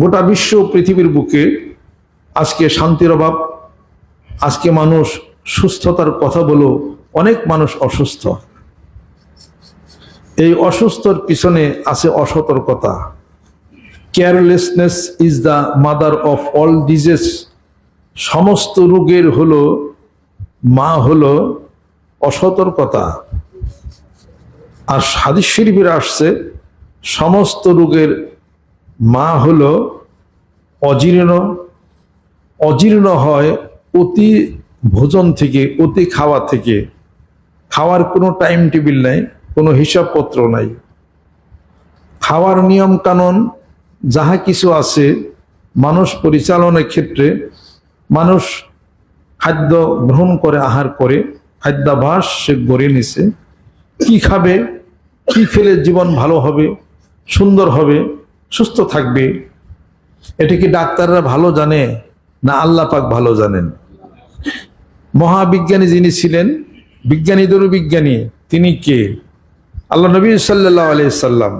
গোটা বিশ্ব পৃথিবীর বুকে আজকে শান্তির অভাব, আজকে মানুষ সুস্থতার কথা বলো অনেক মানুষ অসুস্থ। এই অসুস্থর পিছনে আছে অসতর্কতা। Carelessness is the mother of all diseases সমস্ত রোগের হলো, মা হলো অসতর্কতা। আর হাদিস শরীফের আসছে, সমস্ত রোগের মা হলো অজীর্ণ অজীর্ণ হয় অতি ভোজন থেকে, অতি খাওয়া থেকে। খাওয়ার কোনো টাইম টেবিল নাই, কোনো হিসাবপত্র নাই। খাওয়ার নিয়ম কানুন যাহা কিছু আছে, মানুষ পরিচালনার ক্ষেত্রে মানুষ খাদ্য গ্রহণ করে, আহার করে, খাদ্যাভাস সে গড়ে নিছে। কি খাবে, কি খেলে জীবন ভালো হবে, সুন্দর হবে সুস্থ থাকবে। এটা কি ডাক্তাররা ভালো জানে না আল্লাহ পাক ভালো জানেন? মহাবিজ্ঞানী যিনি ছিলেন বিজ্ঞানীদেরও বিজ্ঞানী তিনি কে? আল্লাহ নবী সাল্লাহ আলি সাল্লাম।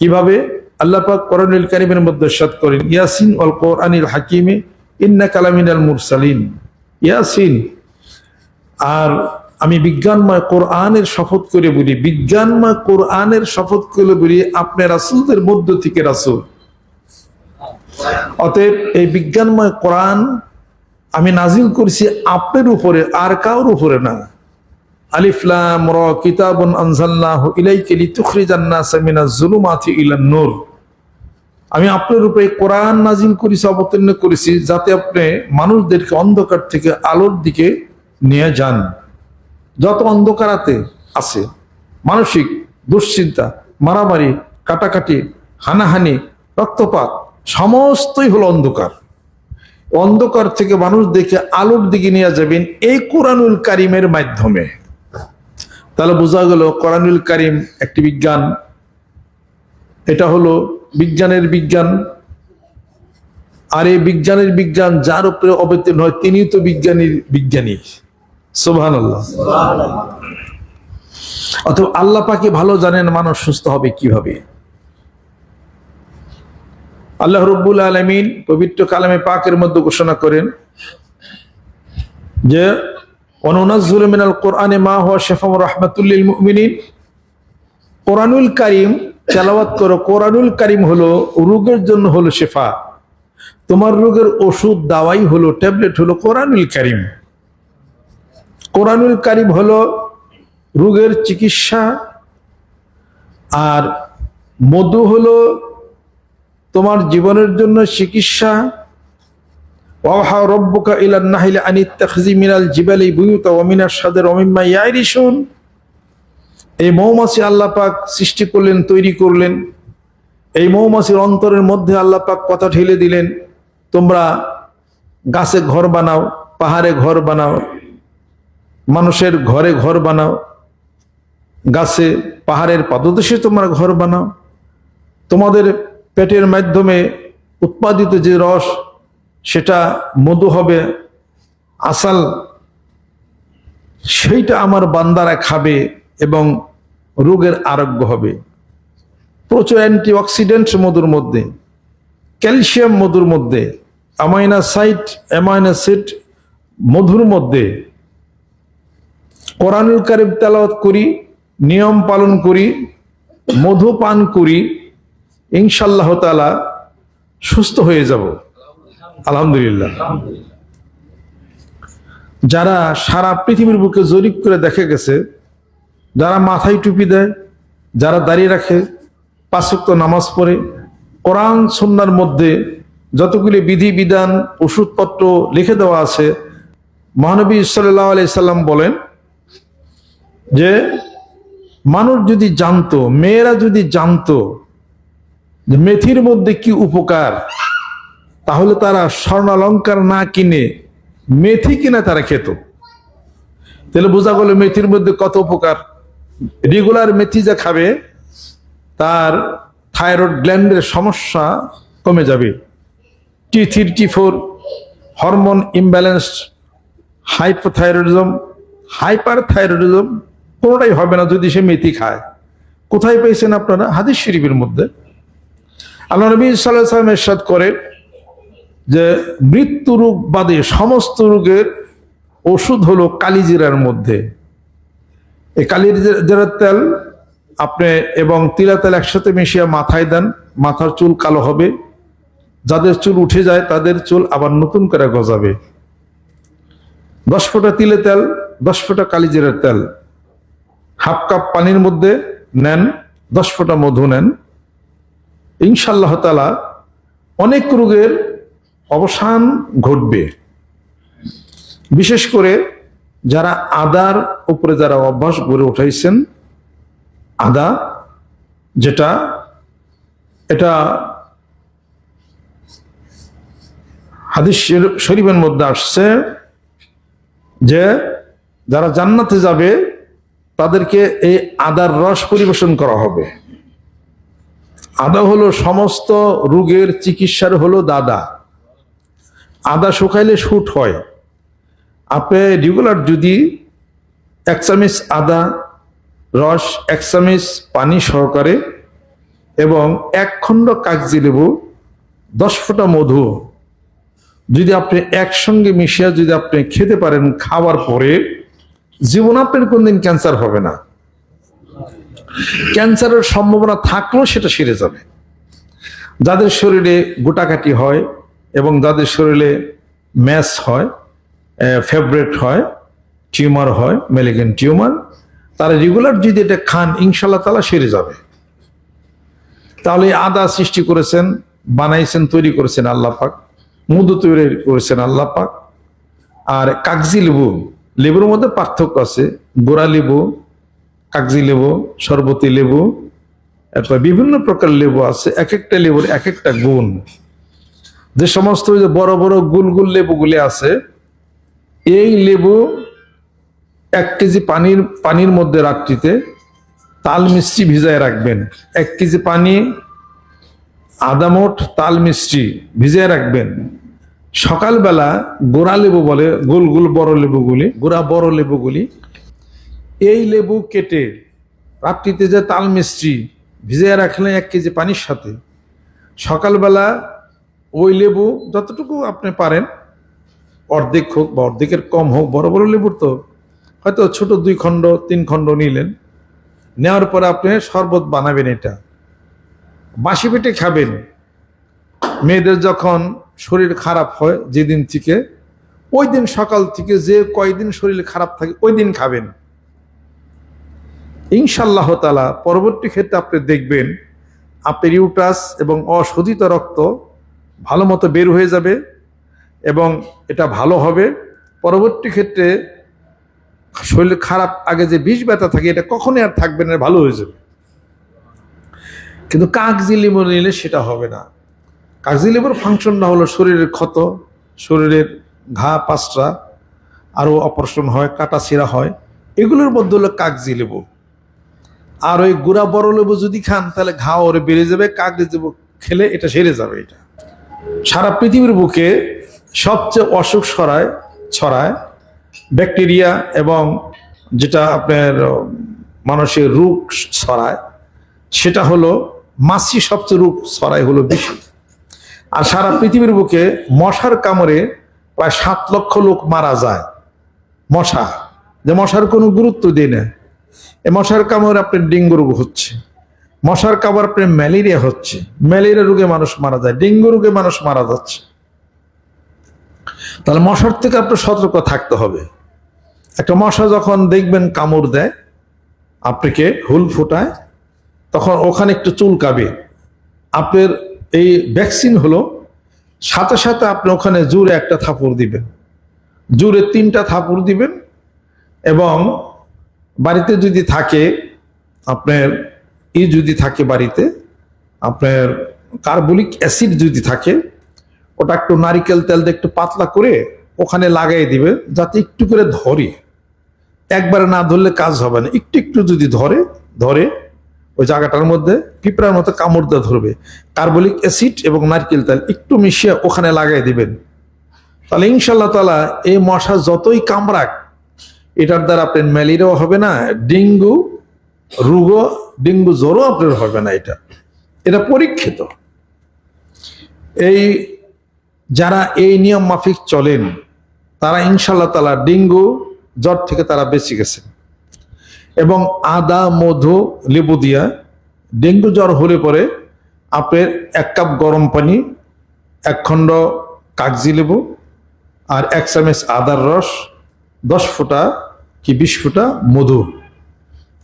কীভাবে? আল্লাহ পাক করণিল কারিমের মধ্যে সাত করেন, ইয়াসিন অল কোরআনিল হাকিমে ইন্না কালামিন আল মুরসালিন। ইয়াসিন। আর আমি বিজ্ঞানময় কোরআনের শপথ করে বলি, বিজ্ঞানময় কোরআনের শপথ করে বলি, আপনি রাসুলদের মধ্য থেকে রাসুল। অতএব এই বিজ্ঞানময় কোরআন আমি নাজিল করছি আপনার উপরে, আর কাউর উপরে না। আলিফলাম র কিতাবুন আনজাল্লাহু ইলাইকা লিতুখরিজান নাসা মিনাজ জুলুমাতি ইলান নূর। আমি আপনার উপরে কোরআন নাজিল করেছি, অবতীর্ণ করেছি, যাতে আপনি মানুষদেরকে অন্ধকার থেকে আলোর দিকে নিয়ে যান। যত অন্ধকারাতে আছে, মানসিক দুশ্চিন্তা, মারামারি, কাটাকাটি, হানাহানি, রক্তপাত, সমস্তই হলো অন্ধকার। অন্ধকার থেকে মানুষ দেখে আলোর দিকে নিয়ে যাবেন এই কোরআনুল কারিমের মাধ্যমে। তাহলে বোঝা গেল কোরআনুল কারিম একটি বিজ্ঞান। এটা হলো বিজ্ঞানের বিজ্ঞান। আর এই বিজ্ঞানের বিজ্ঞান যার উপরে অবতীর্ণ হয় তিনি তো বিজ্ঞানীর বিজ্ঞানী। সোভান অথবা আল্লাহ পাকে ভালো জানেন মানুষ সুস্থ হবে কীভাবে? আল্লাহ রব্বুল আলমিন পবিত্র কালামে পাকের মধ্যে ঘোষণা করেন যে অনুনাজুল মিনাল কোরআনে মা হওয়া শেফাম রহমাতুল্লিল মুমিনিন। কোরআনুল কারিম, তেলাওয়াত করো, কোরআনুল কারিম হলো রোগের জন্য হলো শেফা। তোমার রোগের ওষুধ দাওয়াই হলো, ট্যাবলেট হলো কোরআনুল কারিম। কোরআনুল কারিম হলো রোগের চিকিৎসা আর মধু হলো তোমার জীবনের জন্য চিকিৎসা। এই মৌমাছি সৃষ্টি করলেন, তৈরি করলেন। এই মৌমাছির অন্তরের মধ্যে আল্লাহ পাক কথা ঠেলে দিলেন, তোমরা গাছে ঘর বানাও, পাহাড়ে ঘর বানাও। মানুষের ঘরে ঘর বানাও। গাছে, পাহাড়ের পাদদেশে তোমরা ঘর বানাও। তোমাদের পেটের মাধ্যমে উৎপাদিত যে রস, সেটা মধু হবে, আসাল, সেইটা আমার বান্দারা খাবে এবং রোগের আরোগ্য হবে। প্রচুর অ্যান্টিঅক্সিডেন্ট মধুর মধ্যে, ক্যালসিয়াম মধুর মধ্যে, অ্যামাইনাসাইট, অ্যামাইনাসিড মধুর মধ্যে কোরআনুল কারিম তেলাওয়াত করি, নিয়ম পালন করি, মধু পান করি ইনশাল্লাহ তালা সুস্থ হয়ে যাব। আলহামদুলিল্লাহ। যারা সারা পৃথিবীর বুকে জরিপ করে দেখা গেছে, যারা মাথায় টুপি দেয়, যারা দাঁড়িয়ে রাখে পাঁচক্ত নামাজ পড়ে, কোরআন সন্ন্যার মধ্যে যতগুলি বিধি, বিধান, ওষুধপত্র লিখে দেওয়া আছে, মহানবী সাল্লাহ আলি সাল্লাম বলেন যে মানুষ যদি জানতো, মেয়েরা যদি জানতো যে মেথির মধ্যে কি উপকার, তাহলে তারা স্বর্ণালঙ্কার না কিনে মেথি কিনা তারা খেত। তাহলে বোঝা গেল মেথির মধ্যে কত উপকার। রেগুলার মেথি যা খাবে, তার থাইরয়েড গ্ল্যান্ডের সমস্যা কমে যাবে। T three T four hormone imbalanced hypothyroidism hyperthyroidism কোনোটাই হবে না যদি সে মেথি খায়। কোথায় পেয়েছেন আপনারা? হাদিস শরীফের মধ্যে। আল্লাহ নবী সাল্লাহ সাল্লাম এরশাদ করে যে, মৃত্যু রোগ বাদে সমস্ত রোগের ওষুধ হলো কালিজিরার মধ্যে। এই কালিজিরার তেল আপনি এবং তিলা তেল একসাথে মিশিয়ে মাথায় দেন, মাথার চুল কালো হবে। যাদের চুল উঠে যায়, তাদের চুল আবার নতুন করে গজাবে। দশ ফোঁটা তিলে তেল, দশ ফোঁটা কালিজিরার তেল। হাফ কাপ পানির মধ্যে নেন, দশ ফোঁটা মধু নেন। ইনশাল্লাহ তালা অনেক রোগের অবসান ঘটবে। বিশেষ করে যারা আদার উপরে যারা অভ্যাস গড়ে উঠাইছেন আদা যেটা, এটা হাদিস শরীফের মধ্যে আসছে যে যারা জান্নাতে যাবে তাদেরকে এই আদার রস পরিবেশন করা হবে। আদা হলো সমস্ত রোগের চিকিৎসার হলো দাদা। আদা শুকাইলে শুট হয়। আপনি রেগুলার যদি এক চামিচ আদা, রস, এক চামিচ পানি সহকারে এবং এক খণ্ড কাগজি লেবু, দশ ফোঁটা মধু যদি আপনি একসঙ্গে মিশিয়ে যদি আপনি খেতে পারেন খাওয়ার পরে জীবন আপনার কোনদিন ক্যান্সার হবে না। ক্যান্সারের সম্ভাবনা থাকলেও সেটা সেরে যাবে। যাদের শরীরে গোটাকাটি হয় এবং যাদের শরীরে ম্যাস হয় ফেভারেট হয় টিউমার হয় মেলিগেন টিউমার তারা রেগুলার যদি এটা খান ইনশাল্লাহ তালা সেরে যাবে। তাহলে আদা সৃষ্টি করেছেন, বানাইছেন, তৈরি করেছেন আল্লাহ পাক, মধু তৈরি করেছেন আল্লাহ পাক, আর কাগজি লেবু লেবুর মধ্যে পার্থক্য আছে। গোড়া লেবু, কাগজি লেবু সরবতি লেবু, এরপর বিভিন্ন প্রকার লেবু আছে। এক একটা লেবুর এক একটা গুণ। যে সমস্ত যে বড় বড় গুল গুলগুল লেবুগুলি আছে, এই লেবু এক কেজি পানির পানির মধ্যে রাত্রিতে তাল মিষ্টি ভিজায় রাখবেন। এক কেজি পানি আদামোট তাল মিষ্টি ভিজিয়ে রাখবেন। সকালবেলা গোড়া লেবু বলে, গোল গোল বড় লেবুগুলি, গোড়া বড় লেবুগুলি, এই লেবু কেটে রাত্রিতে যে তাল মিষ্টি ভিজিয়ে রাখলে এক কেজি পানির সাথে, সকালবেলা ওই লেবু যতটুকু আপনি পারেন, অর্ধেক হোক বা অর্ধেকের কম হোক, বড় বড় লেবুর তো, হয়তো ছোট দুই খণ্ড, তিন খণ্ড নিলেন, নেওয়ার পরে আপনি শরবত বানাবেন এটা। বাসি পেটে খাবেন। মেয়েদের যখন শরীর খারাপ হয়, যেদিন থেকে, ওই দিন সকাল থেকে যে কয়দিন শরীর খারাপ থাকে, ওই দিন খাবেন। ইনশাল্লাহ তালা পরবর্তী ক্ষেত্রে আপনি দেখবেন আপনার ইউটাস এবং অশোধিত রক্ত ভালো মতো বের হয়ে যাবে এবং এটা ভালো হবে। পরবর্তী ক্ষেত্রে শরীর খারাপ, আগে যে বিষ ব্যথা থাকে, এটা কখনই আর থাকবে না, ভালো হয়ে যাবে। কিন্তু কাগজি লেবু নিলে সেটা হবে না। কাগজি লেবুর ফাংশনটা হলো শরীরের ক্ষত, শরীরের ঘা, পাঁচটা, আরও অপারেশন হয়, কাটা ছিঁড়া হয়, এগুলোর মধ্যে হলো কাগজি লেবু। আর ওই গুড়া বড় লেবু যদি খান, তাহলে ঘা ওরে বেড়ে যাবে, কাগজি লেবু খেলে এটা সেরে যাবে এটা। সারা পৃথিবীর বুকে সবচেয়ে অসুখ ছড়ায় ছড়ায় ব্যাকটেরিয়া এবং যেটা আপনার মানুষের রোগ ছড়ায়, সেটা হলো মাছি সবচেয়ে রোগ ছড়ায় হলো বেশি। আর সারা পৃথিবীর বুকে মশার কামড়ে প্রায় সাত লক্ষ লোক মারা যায়। মশা। যে মশার কোনো গুরুত্ব দেয় না। এ মশার কামড়ে আপনার ডেঙ্গু রোগ হচ্ছে। মশার কামড় আপনার ম্যালেরিয়া হচ্ছে। ম্যালেরিয়া রোগে মানুষ মারা যায়। ডেঙ্গু রোগে মানুষ মারা যাচ্ছে। তাহলে মশার থেকে আপনার সতর্ক থাকতে হবে। একটা মশা যখন দেখবেন কামড় দেয়, আপনাকে হুল ফোটায়, তখন ওখানে একটু চুলকাবে। আপনার এই ভ্যাকসিন হলো সাথে সাথে আপনি ওখানে জোরে একটা থাপড় দিবেন। জোরে তিনটা থাপড় দিবেন এবং বাড়িতে যদি থাকে, আপনার ই যদি থাকে বাড়িতে, আপনার কার্বলিক অ্যাসিড যদি থাকে, ওটা একটু নারিকেল তেল দিয়ে একটু পাতলা করে ওখানে লাগাই দিবে, যাতে একটু করে ধরে। একবারে না ধরলে কাজ হবে না। একটু একটু যদি ধরে ধরে ওই জায়গাটার মধ্যে পিঁপড়ার মতো কামড় ধরবে। কার্বলিক অ্যাসিড এবং নারকেল তেল একটু মিশিয়ে ওখানে লাগাই দিবেন। তাহলে ইনশাল্লাহ তালা এই মশা যতই কামড়াক, এটার দ্বারা আপনার ম্যালেরিয়াও হবে না, ডেঙ্গু রোগও, ডেঙ্গু জ্বরও আপনার হবে না এটা। এটা পরীক্ষিত। এই যারা এই নিয়ম মাফিক চলেন, তারা ইনশাল্লাহ তালা ডেঙ্গু জ্বর থেকে তারা বেঁচে গেছেন। এবং আদা, মধু, লেবু দিয়া ডেঙ্গু জ্বর হলে পরে আপনার এক কাপ গরম পানি, এক খণ্ড কাগজি লেবু আর এক চামচ আদার রস, দশ ফুটা কি বিশ ফুটা মধু।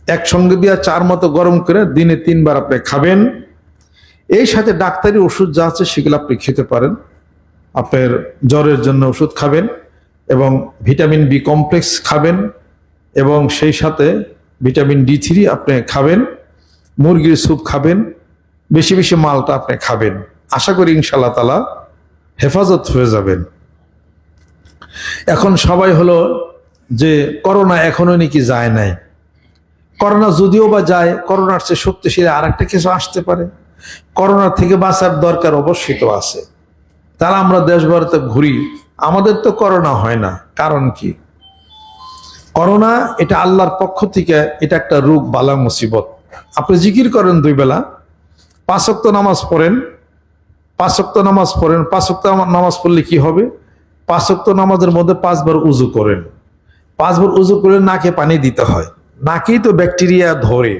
একসঙ্গে দিয়া চার মতো গরম করে দিনে তিনবার আপনি খাবেন। এই সাথে ডাক্তারি ওষুধ যা আছে সেগুলো আপনি খেতে পারেন। আপনার জ্বরের জন্য ওষুধ খাবেন এবং ভিটামিন বি কমপ্লেক্স খাবেন এবং সেই সাথে ভিটামিন ডি থ্রি আপনি খাবেন, মুরগির স্যুপ খাবেন, বেশি বেশি মালটা আপনি খাবেন। আশা করি ইনশাল্লাহ তালা হেফাজত হয়ে যাবেন। এখন সবাই হলো যে করোনা এখনও নাকি যায় নাই। করোনা যদিও বা যায়, করোনার চেয়ে শক্তিশালী আর একটা কিছু আসতে পারে। করোনা থেকে বাঁচার দরকার অবশ্যই তো আছে। তারা আমরা দেশভরতে ঘুরি। আমাদের তো করোনা হয় না। কারণ কি? করোনা এটা আল্লাহর পক্ষ থেকে এটা একটা রোগ, বালা, মুসিবত। আপনি জিকির করেন দুই বেলা পাঁচক্ত নামাজ পড়েন পাঁচক্ত নামাজ পড়েন পাঁচক্ত নামাজ পড়লে কি হবে? পাঁচক্ত নামাজের মধ্যে পাঁচবার উজু করেন। পাঁচবার উজু করে নাকে পানি দিতে হয়। নাকেই তো ব্যাকটেরিয়া ধরে।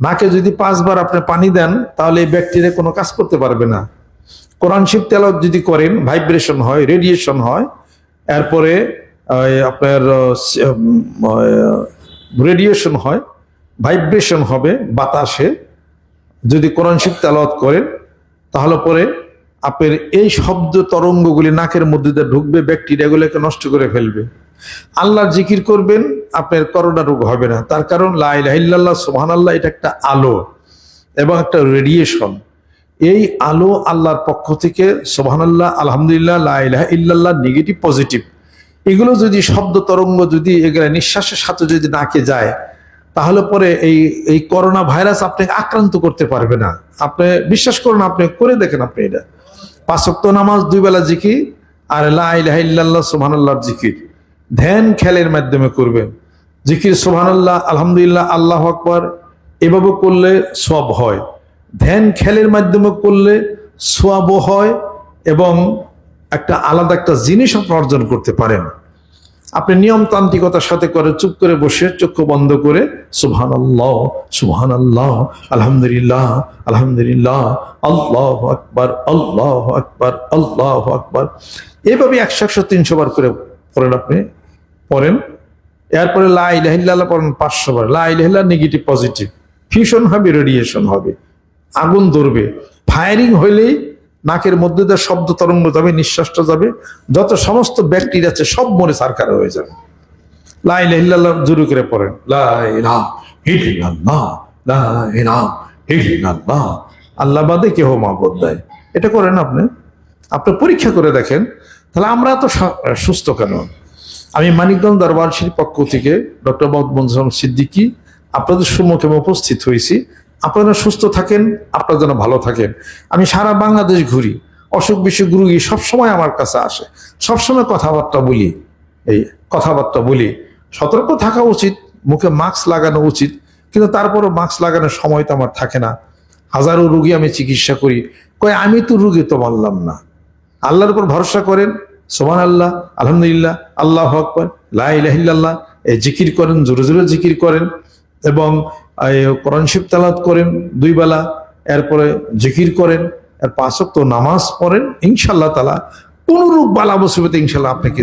নাকে যদি পাঁচবার আপনি পানি দেন, তাহলে এই ব্যাকটেরিয়া কোনো কাজ করতে পারবে না। কোরআন শিব তেলাওয়াত যদি করেন, ভাইব্রেশন হয়, রেডিয়েশন হয়, এরপরে আপনার রেডিয়েশন হয় ভাইব্রেশন হবে বাতাসে। যদি কোরআন শিব তেলাওয়াত করেন, তাহলে পরে আপনার এই শব্দ তরঙ্গগুলি নাকের মধ্যে দিয়ে ঢুকবে, ব্যাকটেরিয়াগুলোকে নষ্ট করে ফেলবে। আল্লাহর জিকির করবেন, আপনার করোনা রোগ হবে না। তার কারণ লাইল্লাহ সুহান আল্লাহ এটা একটা আলো এবং একটা রেডিয়েশন এই আলো আল্লাহর পক্ষ থেকে সোহানাল্লাহ আলহামদুলিল্লাহ লাইলাহ ইল্লাল্লাহ নেগেটিভ পজিটিভ এগুলো যদি শব্দ তরঙ্গ যদি এগুলো নিঃশ্বাসের সাথে যদি নাকে যায়, তাহলে পরে এই এই করোনা ভাইরাস আপনাকে আক্রান্ত করতে পারবে না। আপনি বিশ্বাস করুন, আপনি করে দেখেন আপনি এটা। পাঁচক্ত নামাজ, দুই বেলা জিকির, আর লাইলাহ ইল্লাল্লাহ, সুবহানাল্লাহর জিকির। ধ্যান খেলের মাধ্যমে করবেন। জিকির, সুবহানাল্লাহ, আলহামদুলিল্লাহ, আল্লাহ আকবার, এভাবে করলে সব হয়। ধ্যান খেলের মাধ্যমে করলে সোয়াবও হয় এবং একটা আলাদা একটা জিনিস আপনি অর্জন করতে পারেন। আপনি নিয়মতান্ত্রিকতার সাথে করে, চুপ করে বসে চক্ষু বন্ধ করে সুবহান আল্লাহ সুবহান আল্লাহ আলহামদুলিল্লাহ আলহামদুলিল্লাহ, আল্লাহ আকবার আল্লাহ আকবার আল্লাহ আকবার। এইভাবে একশো একশো, তিনশো বার করে পড়েন আপনি। পড়েন। এরপরে লাই লাইলাহিল্লাহ পড়েন পাঁচশো বার। লাই লাইলাহিল্লাহ নেগেটিভ পজিটিভ ফিউশন হবে রেডিয়েশন হবে। আগুন ধরবে। ফায়ারিং হইলেই নাকের মধ্যে দিয়ে শব্দ তরঙ্গ যাবে, নিঃশ্বাসটা যাবে। যত সমস্ত ব্যাকটেরিয়া আছে, সব মরে সারকার হয়ে যাবে। লাইলাহিল্লাহ জুরু করে পড়েন। আল্লাহ বাদে কেহ মাহবুদ দেয়। এটা করেন আপনি। আপনি পরীক্ষা করে দেখেন। তাহলে আমরা তো সুস্থ কেন? আমি মানিকগঞ্জ দরবার শ্রীর পক্ষ থেকে ডক্টর মোহাম্মদ সিদ্দিকী আপনাদের সম্মুখে উপস্থিত হয়েছি। আপনারা সুস্থ থাকেন, আপনারা যেন ভালো থাকেন। আমি সারা বাংলাদেশ ঘুরি। অসুখ বিসুখ রুগী সবসময় আমার কাছে আসে। সবসময় কথাবার্তা বলি। এই কথাবার্তা বলি। সতর্ক থাকা উচিত, মুখে মাস্ক লাগানো উচিত, কিন্তু তারপরও মাস্ক লাগানোর সময় তো আমার থাকে না। হাজারো রুগী আমি চিকিৎসা করি। কয়, আমি তো রুগী তো মানলাম না। আল্লাহর উপর ভরসা করেন সোমান আল্লাহ আলহামদুলিল্লাহ, আল্লাহ আকবর লাহিল্লাহ এই জিকির করেন, জোরে জোরে জিকির করেন এবং কোরআন শিব তালাত করেন দুই বেলা, এরপরে জিকির করেন আর পাঁচক নামাজ পড়েন ইনশাল্লাহ তালা কোন রূপ বালা মুসিবতে ইনশাল্লাহ আপনাকে